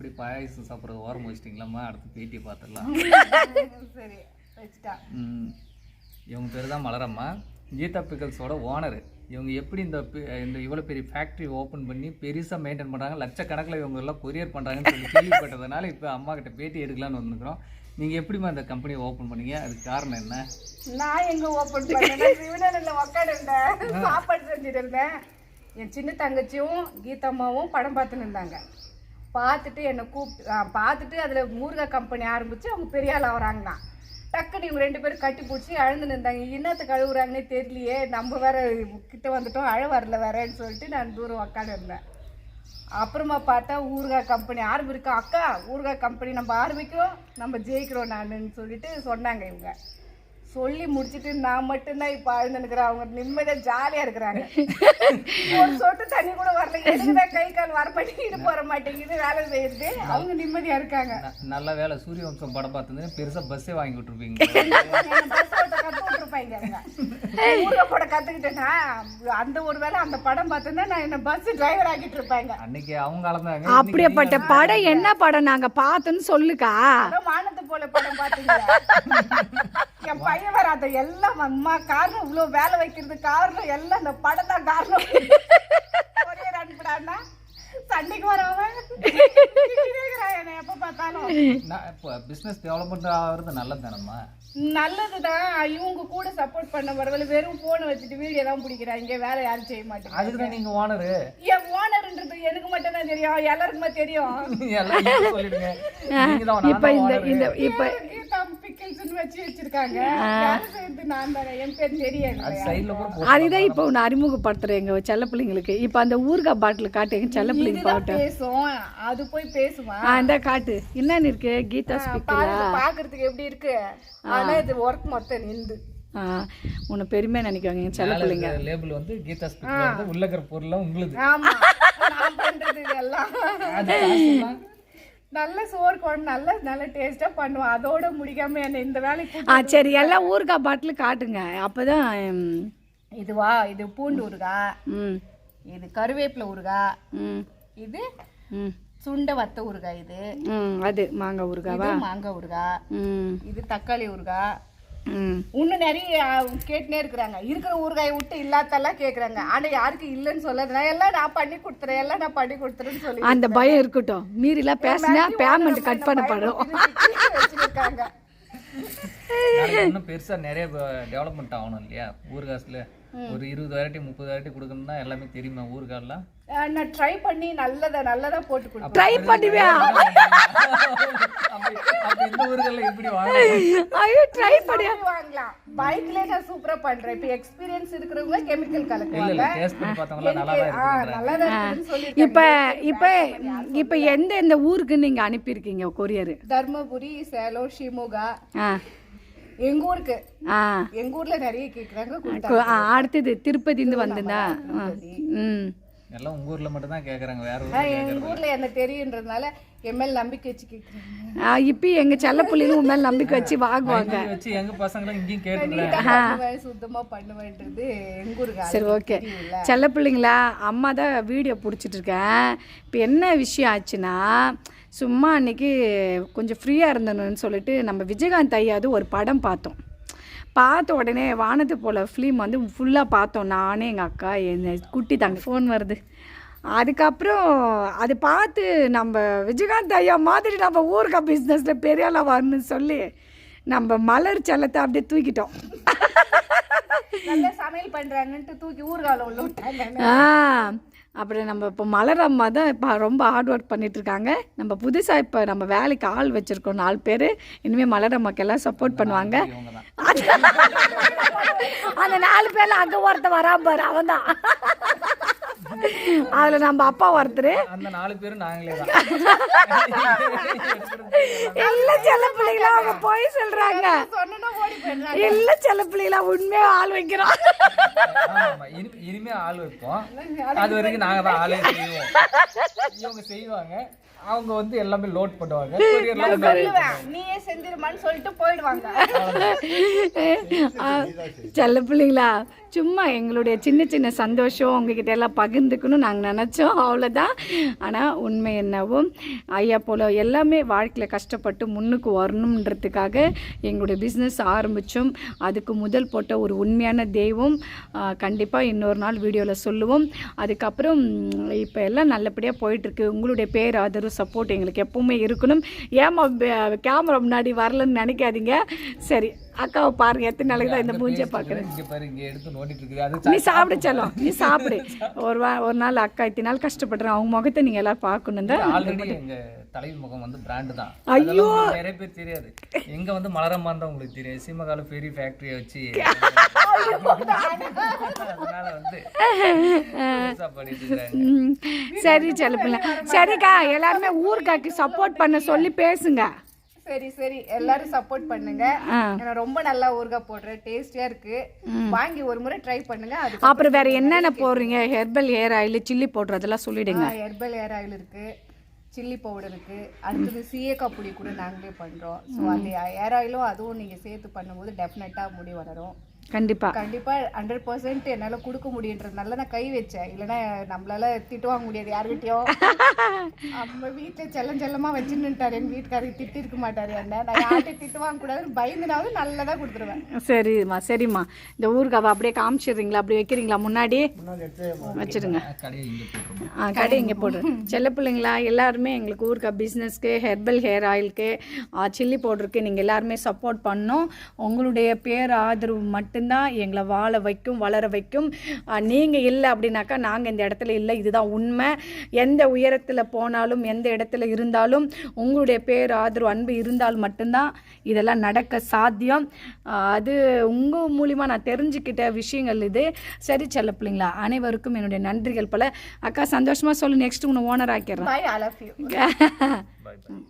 அப்படி பாயாசம் சாப்பிட்றது? ஓரம் வச்சிட்டிங்களாம்மா? அடுத்து பேட்டியை பார்த்துடலாம். சரி வச்சுட்டா. இவங்க பேர் தான் மலரம்மா. கீதா பிக்கல்ஸோட ஓனர் இவங்க எப்படி இந்த இந்த இவ்வளோ பெரிய ஃபேக்ட்ரி ஓப்பன் பண்ணி பெருசாக மெயின்டைன் பண்ணுறாங்க லட்சக்கணக்கில் இவங்க எல்லாம் கொரியர் பண்ணுறாங்கன்னு சொல்லி கேள்விப்பட்டதுனால இப்போ அம்மா கிட்ட பேட்டி எடுக்கலாம்னு வந்துருக்குறோம். நீங்கள் எப்படிம்மா இந்த கம்பெனியை ஓப்பன் பண்ணீங்க? அதுக்கு காரணம் என்ன? நான் எங்க ஓபன் பண்ணேன் உக்காடு இருந்தேன் சாப்பாடு செஞ்சுட்டு இருந்தேன். என் சின்ன தங்கச்சியும் கீதம்மாவும் படம் பார்த்துன்னு இருந்தாங்க. பார்த்துட்டு என்னை கூப்பிட்டு பார்த்துட்டு அதில் ஊறுகாய் கம்பெனி ஆரம்பித்து அவங்க பெரிய ஆள் ஆகிறாங்களாம் டக்குன்னு இவங்க ரெண்டு பேரும் கட்டி பிடிச்சி அழுந்து நின்றாங்க என்னத்தை அழுகுறாங்கன்னே தெரியலையே. நம்ம வேற கிட்ட வந்துட்டோம். அழ வரல வேறேன்னு சொல்லிட்டு நான் தூரம் உக்காந்து இருந்தேன். அப்புறமா பார்த்தா ஊறுகாய் கம்பெனி ஆரம்பிக்கும் அக்கா ஊறுகாய் கம்பெனி நம்ம ஆரம்பிக்கிறோம். நம்ம ஜெயிக்கிறோம் நானுன்னு சொல்லிட்டு சொன்னாங்க இவங்க. சொல்லி முடிச்சிட்டு நான் மட்டும்தான் இப்போ அழுந்துனுக்குறேன் அவங்க நிம்மதியாக ஜாலியாக இருக்கிறாங்க. ஒரு சொட்டு தண்ணி கூட வரல. எதுக்குதான் கை கால் வர பண்ணிட்டு போற மாட்டேங்குது வேலை செய்யுது. அவங்க நிம்மதியாக இருக்காங்க. நல்ல வேலை. சூரிய வம்சம் படம் பார்த்துருந்து பெருசாக பஸ்ஸே வாங்கி விட்டுருப்பாங்க. ஊறுகாய் போட கற்றுக்கிட்டேன்னா அந்த ஒரு வேளை அந்த படம் பார்த்தோன்னா நான் என்ன பஸ் டிரைவர் ஆக்கிட்டு இருப்பாங்க. அன்னைக்கு அவங்க அளந்தாங்க அப்படியேப்பட்ட படம் என்ன படம் நாங்க பார்த்தோன்னு சொல்லுக்கா. வானத்தை போல படம் வேற அதை எல்லாம் அம்மா காரணம் இவ்வளவு வேலை வைக்கிறது காரணம் எல்லாம் இந்த படம் தான் காரணம். கொரியர் அனுப்பிடான்னா சண்டைக்கு வரவன். என்னை எப்ப பார்த்தாலும். நான் இப்போ பிஸ்னஸ் டெவலப்மெண்ட் ஆகிறது நல்லது தானம்மா? நல்லதுதான் இவங்க கூட சப்போர்ட் பண்ண வரவல வெறும் போனை வச்சுட்டு வீடியோ தான் பிடிக்கிறாங்க வேலை யாரும் செய்ய மாட்டேங்க அதுக்கு தான் நீங்கள் ஓனரு என் ஓனர்ன்றது எனக்கு மட்டும் தான் தெரியும். எல்லாருக்குமே தெரியும். தான் இப்ப தான் இந்த. இந்த இப்ப அதுதான் இப்போ ஒன்று அறிமுகப்படுத்துறேன் எங்க செல்ல பிள்ளைங்களுக்கு. இப்போ அந்த ஊறுகாய் பாட்டில் காட்டு எங்க செல்ல பிள்ளைங்க பாட்டு. பேசும். அது போய் பேசுமா? ஆ இந்த காட்டு. என்னன்னு இருக்கு? கீதா ஸ்பீக்கரா பாக்குறதுக்கு எப்படி இருக்கு? ஆனா இது ஒர்க் மொத்தம் நின்று. உன்னை பெருமையா நினைக்குவாங்க என் செல்ல பிள்ளைங்க. லேபிள் வந்து கீதா ஸ்பீக்கர் வந்து உள்ள இருக்கிற பொருள்லாம் ஆமா. நான் பண்றது இதெல்லாம். நல்ல சோறு குழம்பு நல்ல நல்ல டேஸ்டா பண்ணுவோம் அதோட முடிக்காம என்ன இந்த வேலைக்கு ஆ சரி எல்லாம் ஊறுகாய் பாட்டில் காட்டுங்க. அப்பதான் இதுவா? இது பூண்டு ஊறுகாய் ம். இது கருவேப்பிலை ஊறுகாய் ம். இது ம். சுண்டை வத்த ஊறுகாய் இது. அது மாங்காய் ஊறுகாவா? இது மாங்காய் ஊறுகாய் இது தக்காளி ஊறுகாய் இன்னும் நிறைய கேட்டுனே இருக்கிறாங்க. இருக்கிற ஊறுகாயை விட்டு இல்லாதெல்லாம் கேட்குறாங்க ஆனால் யாருக்கு இல்லைன்னு சொல்லாது நான் எல்லாம் நான் பண்ணி கொடுத்துறேன். எல்லாம் நான் பண்ணி கொடுத்துறேன்னு சொல்லி அந்த பயம் இருக்கட்டும். மீறிலாம் பேசினா பேமெண்ட் கட் பண்ணப்படும் வச்சிருக்காங்க. நாளைக்கு இன்னும் பெருசா நிறைய டெவலப்மெண்ட் ஆகணும் இல்லையா? ஊர்காசுல ஒரு இருபது வெரைட்டி முப்பது வெரைட்டி கொடுக்கணும்னா எல்லாமே தெரியுமா ஊர்காலாம் அஹ் நான் ட்ரை பண்ணி நல்லதா நல்லதா போட்டு கொடுப்பேன். ட்ரை பண்ணுவியா? இந்த ஊர்கள்ல எப்படி ஐயோ ட்ரை பண்ணியா? எப்படி வாங்கலாம். பைக்ல நான் சூப்பரா பண்றேன். இப்போ எக்ஸ்பீரியன்ஸ் இருக்கிறவங்க கெமிக்கல் கலக்குவாங்க. பண்ணி இப்ப இப்ப இப்ப எந்த எந்த ஊருக்கு நீங்க அனுப்பியிருக்கீங்க கொரியர் தர்மபுரி சேலம் ஷிமோகா ஆ. எங்க ஊருக்கு? எங்க ஊர்ல நிறைய கேக்குறாங்க அடுத்தது திருப்பதிந்து வந்துதா ஆ, ம். எல்லாம் உங்க ஊர்ல மட்டும் தான் கேக்குறாங்க வேற ஊர்ல எங்க ஊர்ல என்ன தெரியுன்றதுனால என் மேல நம்பிக்கை வச்சு கேக்குறாங்க. இப்ப எங்க செல்ல புள்ளிலும் உன் மேல நம்பிக்கை வச்சு வாங்குவாங்க. வச்சு எங்க பசங்களும் இங்கேயும் பண்ணுவேன், சுத்தமா பண்ணுவேன்றது எங்க ஊருக்கு சரி ஓகே. செல்ல பிள்ளைங்களா அம்மா தான் வீடியோ பிடிச்சிட்டு இருக்கேன் இப்போ என்ன விஷயம் ஆச்சுன்னா சும்மா அன்னைக்கு கொஞ்சம் ஃப்ரீயாக இருந்தணும்னு சொல்லிட்டு நம்ம விஜயகாந்த் ஐயாது ஒரு படம் பார்த்தோம். பார்த்த உடனே வானத்து போல் ஃபிலிம் வந்து ஃபுல்லாக பார்த்தோம். நானே எங்கள் அக்கா என் குட்டி தாங்க ஃபோன் வருது. அதுக்கப்புறம் அது பார்த்து நம்ம விஜயகாந்த் ஐயா மாதிரி நம்ம ஊருக்கா பிஸ்னஸில் பெரிய வரணும்னு சொல்லி நம்ம மலர் செல்லத்தை அப்படியே தூக்கிட்டோம். நல்லா சமையல் பண்றாங்கன்ட்டு தூக்கி ஊர்கால உள்ள விட்டாங்க. ஆ அப்புறம் நம்ம இப்போ மலர் அம்மா தான் இப்போ ரொம்ப ஹார்ட் ஒர்க் பண்ணிட்டு இருக்காங்க. நம்ம புதுசாக இப்போ நம்ம வேலைக்கு ஆள் வச்சுருக்கோம் நாலு பேர். இனிமேல் மலர் அம்மாக்கு எல்லாம் சப்போர்ட் பண்ணுவாங்க. அந்த நாலு பேர்ல அங்கே ஒருத்தன் வராம பாரு அவன் தான் அதில் நம்ம அப்பா ஒருத்தர். அந்த நாலு பேரும் நாங்களே தான். இல்லை செல்ல பிள்ளைங்களா அவங்க போய் சொல்கிறாங்க இல்லை செல்ல பிள்ளைங்களா உண்மையாக ஆள் வைக்கிறோம். இனிமே ஆள் வைப்போம். அது வரைக்கும் நாங்க தான் ஆளே செய்வோம். இவங்க செய்வாங்க. அவங்க வந்து எல்லாமே லோட் பண்ணுவாங்க. நீயே செஞ்சிருமான்னு சொல்லிட்டு போயிடுவாங்க. செல்ல பிள்ளைங்களா சும்மா எங்களுடைய சின்ன சின்ன சந்தோஷம் உங்ககிட்ட எல்லாம் பகிர்ந்து பகிர்ந்துக்கணும் நாங்கள் நினச்சோம். அவ்வளோதான் ஆனால் உண்மை என்னவோ ஐயா போல் எல்லாமே வாழ்க்கையில் கஷ்டப்பட்டு முன்னுக்கு வரணுன்றதுக்காக எங்களுடைய பிஸ்னஸ் ஆரம்பித்தோம் அதுக்கு முதல் போட்ட ஒரு உண்மையான தெய்வம் கண்டிப்பாக இன்னொரு நாள் வீடியோவில் சொல்லுவோம். அதுக்கப்புறம் இப்போ எல்லாம் நல்லபடியாக போயிட்டுருக்கு உங்களுடைய பேர் ஆதரவு சப்போர்ட் எங்களுக்கு எப்பவுமே இருக்கணும். ஏமா கேமரா முன்னாடி வரலன்னு நினைக்காதீங்க. சரி அக்காவை பாருங்க எத்தனை நாளைக்கு தான் இந்த மூஞ்சை பார்க்குறேன் நீ சாப்பிடு. செல்லம் நீ சாப்பிடு. ஒரு வா ஒரு நாள் அக்கா இத்தனை நாள் கஷ்டப்படுறேன் அவங்க முகத்தை நீங்கள் எல்லாம் பார்க்கணும். தான் ஆல்ரெடி எங்க தலைவர் முகம் வந்து பிராண்டு தான். உங்களுக்கு நிறைய பேர் தெரியாது. எங்க வந்து மலரம்மா தான் உங்களுக்கு தெரியும் சீமகால பெரிய ஃபேக்டரியை வச்சு சரி செல்லப்பிள்ள. சரிக்கா எல்லாருமே ஊருக்காக்கு சப்போர்ட் பண்ண சொல்லி பேசுங்க. சரி சரி. எல்லாரும் சப்போர்ட் பண்ணுங்க. நான் ரொம்ப நல்லா ஊறுகாய் போடுறேன் டேஸ்டியா இருக்கு. வாங்கி ஒரு முறை ட்ரை பண்ணுங்க. அப்புறம் வேற என்னென்ன போடுறீங்க? Herbal hair oil chilli powder சொல்லிடுங்க. ஹெர்பல் ஏர் ஆயில் இருக்கு. சில்லி பவுடர் இருக்கு. அடுத்தது சீயக்காய் பொடி கூட நாங்களே பண்றோம். ஸோ அந்த ஏர் ஆயிலும் அதுவும் நீங்க சேர்த்து பண்ணும்போது டெஃபினட்டா முடி வளரும். கண்டிப்பா. கண்டிப்பா ஹண்ட்ரட் பர்சன்ட் என்னால கொடுக்க முடியுன்றதுனால நான் கை வச்சேன். இல்லைன்னா நம்மளால திட்டு வாங்க முடியாது. யாருக்கிட்டயும் நம்ம வீட்டுல செல்லம் செல்லமா வச்சுன்னுட்டாரு. எங்க வீட்டுக்காரர் திட்டி இருக்க மாட்டாரு. என்ன? நான் யார்கிட்ட திட்டு வாங்க கூடாதுன்னு பயந்துனாவது நல்லதா கொடுத்துருவேன். சரிம்மா சரிம்மா. இந்த ஊருக்காவை அப்படியே காமிச்சிடுறீங்களா? அப்படி வைக்கிறீங்களா? முன்னாடி? வச்சிடுங்க. கடையை இங்க போட்டுருவோம் ஆ கடை இங்கே போடு. செல்ல பிள்ளைங்களா எல்லாருமே எங்களுக்கு ஊருக்கா பிஸ்னஸ்க்கு ஹெர்பல் ஹேர் ஆயிலுக்கு சில்லி பவுடருக்கு நீங்கள் எல்லாருமே சப்போர்ட் பண்ணோம். உங்களுடைய பேர் ஆதரவு மட்டும்தான் எங்களை வாழ வைக்கும் வளர வைக்கும். நீங்கள் இல்லை அப்படின்னாக்கா நாங்கள் இந்த இடத்துல இல்லை. இதுதான் உண்மை. எந்த உயரத்தில் போனாலும் எந்த இடத்துல இருந்தாலும் உங்களுடைய பேர் ஆதரவு அன்பு இருந்தால் மட்டும்தான் இதெல்லாம் நடக்க சாத்தியம். அது உங்கள் மூலிமா நான் தெரிஞ்சுக்கிட்ட விஷயங்கள் இது. சரி செல்ல பிள்ளைங்களா அனைவருக்கும் என்னுடைய நன்றிகள் பல. அக்கா சந்தோஷமாக சொல்லு. நெக்ஸ்ட் உன்னை owner ஆக்கிடுறேன். Bye I love you bye bye